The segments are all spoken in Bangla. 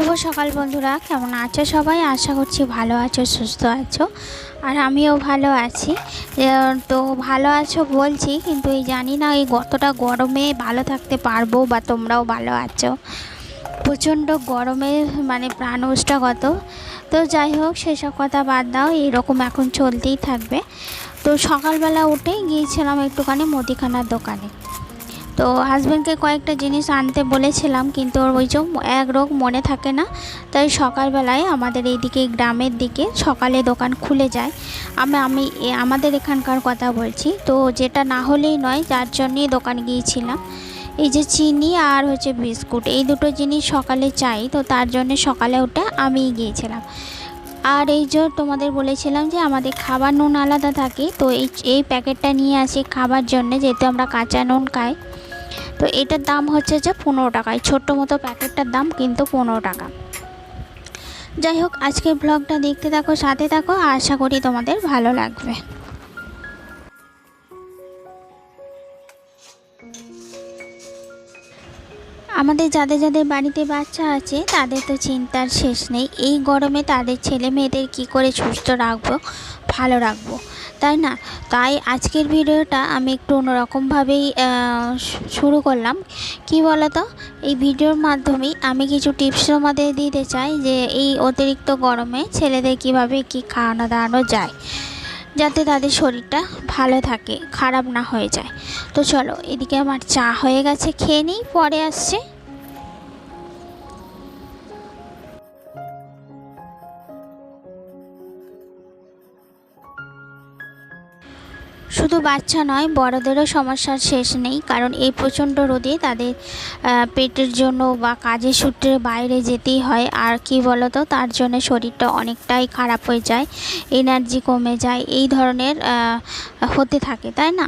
শুভ সকাল বন্ধুরা, কেমন আছো সবাই? আশা করছি ভালো আছো, সুস্থ আছো, আর আমিও ভালো আছি। তো ভালো আছো বলছি, কিন্তু এই জানি না এই কতটা গরমে ভালো থাকতে পারব বা তোমরাও ভালো আছো। প্রচণ্ড গরমে মানে প্রাণ কত। তো যাই হোক, সেসব কথা বাদ দাও এরকম এখন চলতেই থাকবে। তো সকালবেলা উঠে গিয়েছিলাম একটুখানি মুদিখানার দোকানে। তো হাজব্যান্ডকে কয়েকটা জিনিস আনতে বলেছিলাম, কিন্তু ওর ওই যে এক রোগ মনে থাকে না, তাই সকালবেলায় আমাদের এইদিকে গ্রামের দিকে সকালে দোকান খুলে যায়। আমি আমি আমাদের এখানকার কথা বলছি, তো যেটা না হলেই নয়, যার জন্যই দোকান গিয়েছিলাম। এই যে চিনি আর হচ্ছে বিস্কুট, এই দুটো জিনিস সকালে চাই, তো তার জন্য সকালে ওটা আমিই গিয়েছিলাম। আর এই যে তোমাদের বলেছিলাম যে আমাদের খাবার নুন আলাদা থাকে, তো এই এই প্যাকেটটা নিয়ে আসি খাবার জন্য, যেহেতু আমরা কাঁচা নুন খাই। তো এটার দাম হচ্ছে যে পনেরো টাকা। এই ছোট্ট মতো প্যাকেটটার দাম কিন্তু পনেরো টাকা। যাই হোক, আজকের ব্লগটা দেখতে থাকো, সাথে থাকো আশা করি তোমাদের ভালো লাগবে। আমাদের যাদের যাদের বাড়িতে বাচ্চা আছে, তাদের তো চিন্তার শেষ নেই। এই গরমে তাদের ছেলে মেয়েদের কী করে সুস্থ রাখব, ভালো রাখব? তাই না? তাই আজকের ভিডিওটা আমি একটু অন্যরকমভাবেই শুরু করলাম। কি বলতো? এই ভিডিওর মাধ্যমেই আমি কিছু টিপস আমাদের দিতে চাই যে এই অতিরিক্ত গরমে ছেলেদের কীভাবে কি খাওয়ানো দাওয়ানো যায়, যাতে তাদের শরীরটা ভালো থাকে, খারাপ না হয়ে যায়। তো চলো, এদিকে আমার চা হয়ে গেছে, খেয়ে নিই, পরে আসছে। শুধু বাচ্চা নয়, বড়দেরও সমস্যার শেষ নেই, কারণ এই প্রচণ্ড রোদে তাদের পেটের জন্য বা কাজের সূত্রে বাইরে যেতেই হয়। আর কি বলতো, তার জন্য শরীরটা অনেকটাই খারাপ হয়ে যায় এনার্জি কমে যায়, এই ধরনের হতে থাকে, তাই না?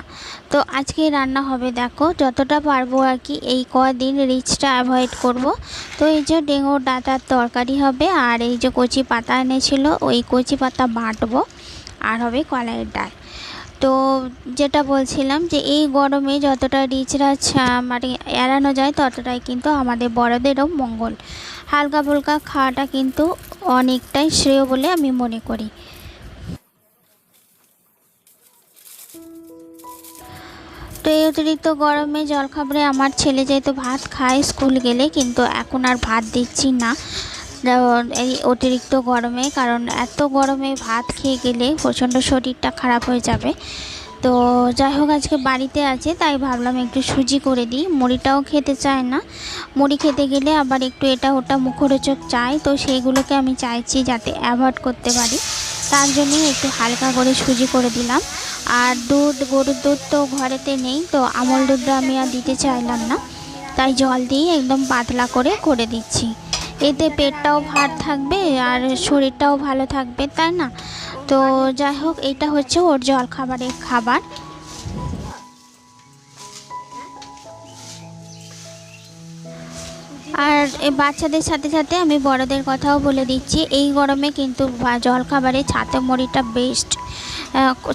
তো আজকে রান্না হবে, দেখো, যতটা পারব আর কি, এই কদিন রিচটা অ্যাভয়েড করব। তো এই যে ডেঙ্গুর ডাটার তরকারি হবে, আর এই যে কচি পাতা এনেছিল, ওই কচি পাতা বাটবো, আর হবে কলাইয়ের ডাল। তো যেটা বলছিলাম যে এই গরমে যতটা রিচরা মানে এড়ানো যায়, ততটাই কিন্তু আমাদের বড়দেরও মঙ্গল। হালকা ফুলকা খাওয়াটা কিন্তু অনেকটাই শ্রেয় বলে আমি মনে করি। তো এই অতিরিক্ত গরমে জলখাবারে আমার ছেলে যেহেতু ভাত খায়, স্কুল গেলে কিন্তু এখন আর ভাত দিচ্ছি না। এই অতিরিক্ত গরমে, কারণ এত গরমে ভাত খেয়ে গেলে প্রচণ্ড শরীরটা খারাপ হয়ে যাবে। তো যাই হোক, আজকে বাড়িতে আছে, তাই ভাবলাম একটু সুজি করে দিই। মুড়িটাও খেতে চায় না। মুড়ি খেতে গেলে আবার একটু এটা ওটা মুখরোচক চাই তো সেইগুলোকে আমি চাইছি যাতে অ্যাভয়েড করতে পারি। তার জন্যই একটু হালকা করে সুজি করে দিলাম। আর দুধ, গরুর দুধ তো ঘরেতে নেই, তো আমল দুধটা আমি আর দিতে চাইলাম না। তাই জল দিয়ে একদম পাতলা করে করে দিচ্ছি। এতে পেটটাও ভার থাকবে আর শরীরটাও ভালো থাকবে, তাই না? তো যাই হোক এটা হচ্ছে ওর জল খাবারের খাবার। আর বাচ্চাদের সাথে সাথে আমি বড়দের কথাও বলে দিচ্ছি, এই গরমে কিন্তু জল খাবারে ছাতে মুড়িটা বেস্ট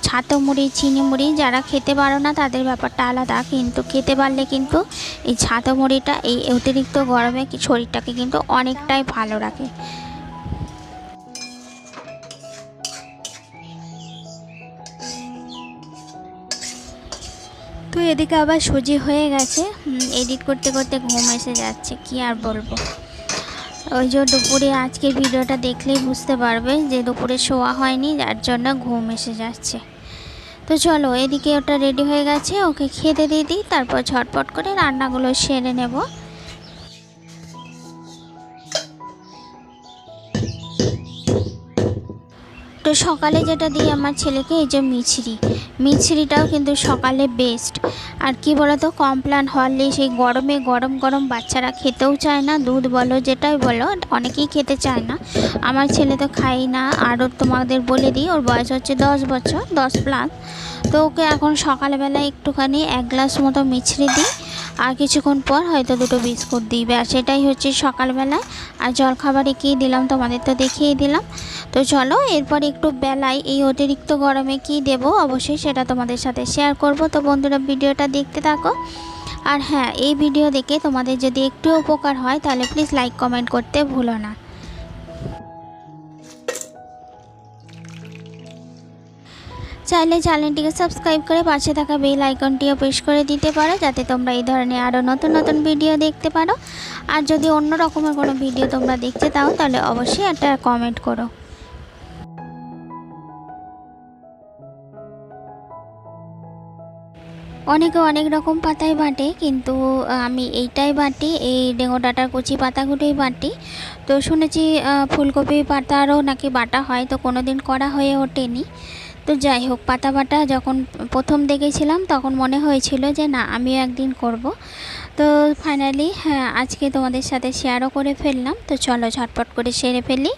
ছাতো মুড়ি, চিনি মুড়ি যারা খেতে পারো না, তাদের ব্যাপারটা আলাদা। কিন্তু খেতে পারলে কিন্তু এই ছাতো মুড়িটা এই অতিরিক্ত গরমে শরীরটাকে কিন্তু অনেকটাই ভালো রাখে। তো এদিকে আবার সুজি হয়ে গেছে। এডিট করতে করতে ঘুম এসে যাচ্ছে, কি আর বলব? ওই যে দুপুরে আজকের ভিডিওটা দেখলেই বুঝতে পারবে যে দুপুরে শোয়া হয়নি, যার জন্য ঘুম এসে যাচ্ছে। তো চলো, এদিকে ওটা রেডি হয়ে গেছে, ওকে খেতে দিয়ে দিই, তারপর ঝটপট করে রান্নাগুলো সেরে নেব। তো সকালে যেটা দিই আমার ছেলেকে, এই যে মিছরি। মিছরিটাও কিন্তু সকালে বেস্ট আর কি বলতো কমপ্লান হলে সেই গরমে গরম গরম বাচ্চারা খেতেও চায় না, দুধ বলো, যেটাই বলো, অনেকেই খেতে চায় না। আমার ছেলে তো খাই না আরও তোমাদের বলে দিই, ওর বয়স হচ্ছে দশ বছর, দশ প্লাস তো ওকে এখন সকালবেলা একটুখানি এক গ্লাস মতো মিছরি দিই আর কিছুক্ষণ পর হয়তো দুটো বিস্কুট দিবে। আর সেটাই হচ্ছে সকালবেলায় আর জলখাবারে কী দিলাম তোমাদের তো দেখিয়ে দিলাম। তো চলো, এরপর একটু বেলায় এই অতিরিক্ত গরমে কি দেব অবশ্যই সেটা তোমাদের সাথে শেয়ার করব। তো বন্ধুরা, ভিডিওটা দেখতে থাকো। আর হ্যাঁ এই ভিডিও দেখে তোমাদের যদি একটু উপকার হয়, তাহলে প্লিজ লাইক কমেন্ট করতে ভুলো না। চাইলে চ্যানেলটিকে সাবস্ক্রাইব করে পাশে থাকা বেল আইকনটিও প্রেস করে দিতে পারো, যাতে তোমরা এই ধরনের আরও নতুন নতুন ভিডিও দেখতে পারো। আর যদি অন্য রকমের কোনো ভিডিও তোমরা দেখতে চাও, তাহলে অবশ্যই একটা কমেন্ট করো। অনেকে অনেক রকম পাতায় বাটে, কিন্তু আমি এইটাই বাটি, এই ডেঙ্গো ডাটার কচি পাতাগুলোই বাটি। তো শুনেছি ফুলকপি পাতারও নাকি বাটা হয়, তো কোনো দিন করা হয়ে ওঠেনি। তো যাই হোক পাতা বাটা যখন প্রথম দেখেছিলাম, তখন মনে হয়েছিল যে না, আমিও একদিন করব। তো ফাইনালি হ্যাঁ আজকে তোমাদের সাথে শেয়ারও করে ফেললাম। তো চলো, ঝটপট করে সেরে ফেলি।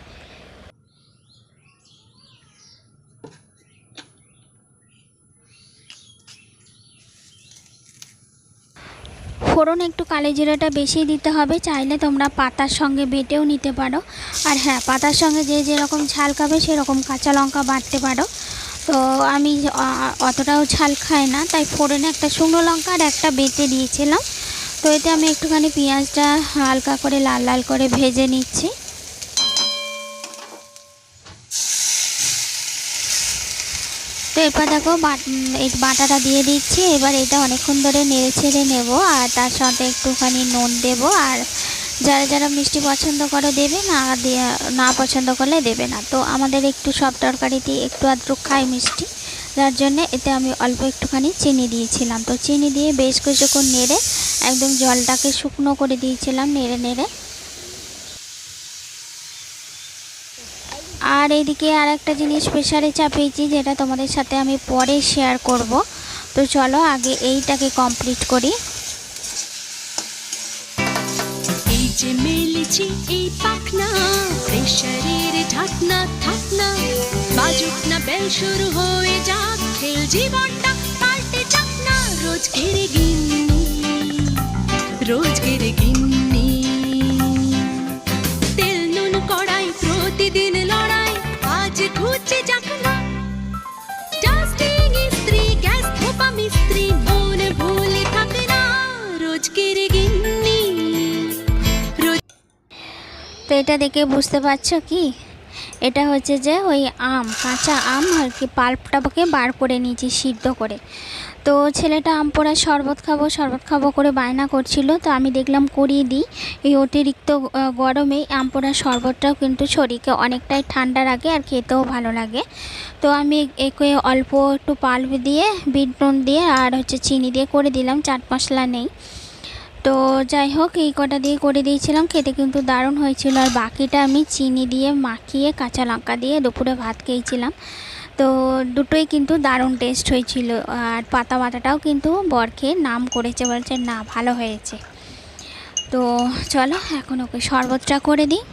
ফোড়ন একটু কালো জিরাটা বেশি দিতে হবে, চাইলে তোমরা পাতার সঙ্গে বেটেও নিতে পারো। আর হ্যাঁ পাতার সঙ্গে যে যেরকম ঝাল খাবে, সেরকম কাঁচা লঙ্কা বাটতে পারো। তো আমি অতটাও ঝাল খাই না। তাই ফোড়নে একটা শুকনো লঙ্কা আর একটা বেটে দিয়েছিলাম। তো এতে আমি একটুখানি পেঁয়াজটা হালকা করে লাল লাল করে ভেজে নিচ্ছি। তো এরপর দেখো এই বাটাটা দিয়ে দিচ্ছি। এবার এটা অনেকক্ষণ ধরে নেড়ে ছেড়ে নেব। আর তার সাথে একটুখানি নুন দেবো। আর যারা যারা মিষ্টি পছন্দ করে দেবে না না পছন্দ করলে দেবে না। তো আমাদের একটু সব তরকারিতে একটু আধটু খাই মিষ্টি, যার জন্য এতে আমি অল্প একটুখানি চিনি দিয়েছিলাম। তো চিনি দিয়ে বেশ কিছুক্ষণ নেড়ে একদম জলটাকে শুকনো করে দিয়েছিলাম, নেড়ে নেড়ে। আর এইদিকে আর একটা জিনিস প্রেশারে চাপিয়েছি, যেটা তোমাদের সাথে আমি পরে শেয়ার করব। তো চলো আগে এইটাকে কমপ্লিট করি। মেলেছি এই পাখনা। প্রেশারের ঢাকনা থাকনা বাজুক না বেল শুরু হয়ে যাক খেল জীবনটা পাল্টে যাক না। রোজ ঘেরে গিন্নি, রোজ ঘেরে গিন্নি। তেল নুন কড়াই, প্রতিদিন লড়াই, আজ ঘুচে যাক না। তো এটা দেখে বুঝতে পারছ কি? এটা হচ্ছে যে ওই আম, কাঁচা আম আর কি পাল্পটাকে বার করে নিয়েছি সিদ্ধ করে। তো ছেলেটা আম পোড়ার শরবত খাব শরবত খাব করে বায়না করছিল। তো আমি দেখলাম করিয়ে দিই। এই অতিরিক্ত গরমে আম পোড়ার শরবতটাও কিন্তু শরীরকে অনেকটাই ঠান্ডা রাখে আর খেতেও ভালো লাগে। তো আমি একে অল্প একটু পাল্প দিয়ে, বিট নুন দিয়ে আর হচ্ছে চিনি দিয়ে করে দিলাম, চাট মশলা নেই। তো যাই হোক, এই কটা দিয়ে করে দিয়েছিলাম। খেতে কিন্তু দারুণ হয়েছিল। আর বাকিটা আমি চিনি দিয়ে মাখিয়ে কাঁচা লঙ্কা দিয়ে দুপুরে ভাত খেয়েছিলাম। তো দুটোই কিন্তু দারুণ টেস্ট হয়েছিল। আর পাতা মাথাটাও কিন্তু বর নাম করেছে, বলছে না, ভালো হয়েছে। তো চলো, এখন ওকে শরবতটা করে দিই।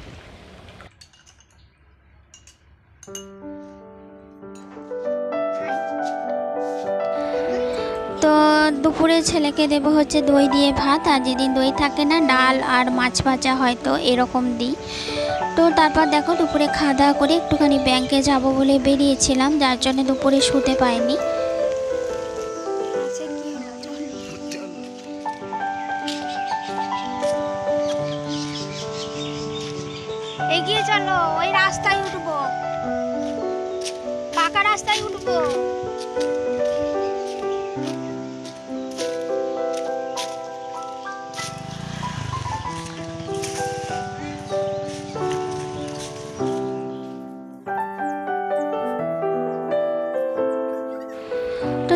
তো দুপুরে ছেলেকে দেবো হচ্ছে দই দিয়ে ভাত, আর যেদিন দই থাকে না, ডাল আর মাছ ভাজা হয়তো এরকম দিই। তো তারপর দেখো দুপুরে খাওয়া দাওয়া করে একটুখানি ব্যাংকে যাব বলে বেরিয়েছিলাম, যার জন্য দুপুরে শুতে পাইনি। এগিয়ে চলো, ওই রাস্তায় উঠবো। পাকা রাস্তায় উঠবো।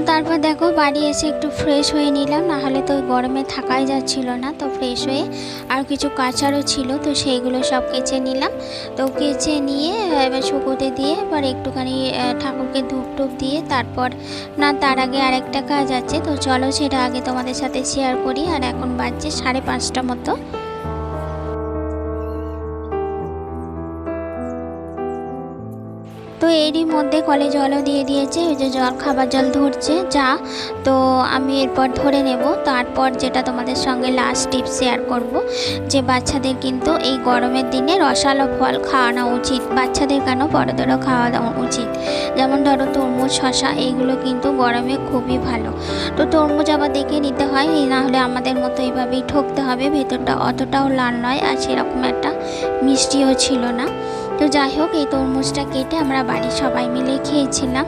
তারপর দেখো বাড়ি এসে একটু ফ্রেশ হয়ে নিলাম না হলে তো গরমে থাকাই যাচ্ছিল না, তো ফ্রেশ হয়ে আর কিছু কাচারও ছিল, তো সেইগুলো সব কেচে নিলাম। তো কেচে নিয়ে, এবার শুকোতে দিয়ে, এবার একটুখানি ঠাকুরকে ধূপ টুপ দিয়ে তারপর, না, তার আগে আরেকটা কাজ আছে, তো চলো সেটা আগে তোমাদের সাথে শেয়ার করি, আর এখন বাজছে সাড়ে পাঁচটা মতো। তো এরই মধ্যে কলে জলও দিয়ে দিয়েছে, ওই যে জল, খাবার জল ধরছে, যা। তো আমি এরপর ধরে নেব, তারপর যেটা তোমাদের সঙ্গে লাস্ট টিপ শেয়ার করব, যে বাচ্চাদের কিন্তু এই গরমের দিনে রসালো ফল খাওয়ানো উচিত। বাচ্চাদের কেন বড়দেরও খাওয়া উচিত? যেমন ধরো তরমুজ শশা এইগুলো কিন্তু গরমে খুবই ভালো। তো তরমুজ আবার দেখে নিতে হয় না হলে আমাদের মতো এইভাবেই ঠকতে হবে, ভেতরটা অতটাও লাল নয়, আর সেরকম একটা মিষ্টিও ছিল না। তো যাই হোক, এই তরমুজটা কেটে আমরা বাড়ির সবাই মিলে খেয়েছিলাম।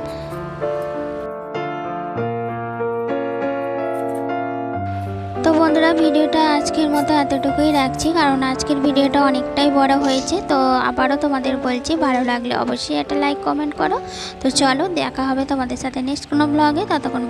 তো বন্ধুরা, ভিডিওটা আজকের মতো এতটুকুই রাখছি, কারণ আজকের ভিডিওটা অনেকটাই বড় হয়েছে। তো আবারও তোমাদের বলছি, ভালো লাগলে অবশ্যই একটা লাইক, কমেন্ট করো। তো চলো, দেখা হবে তোমাদের সাথে নেক্সট কোনো ব্লগে ততক্ষণ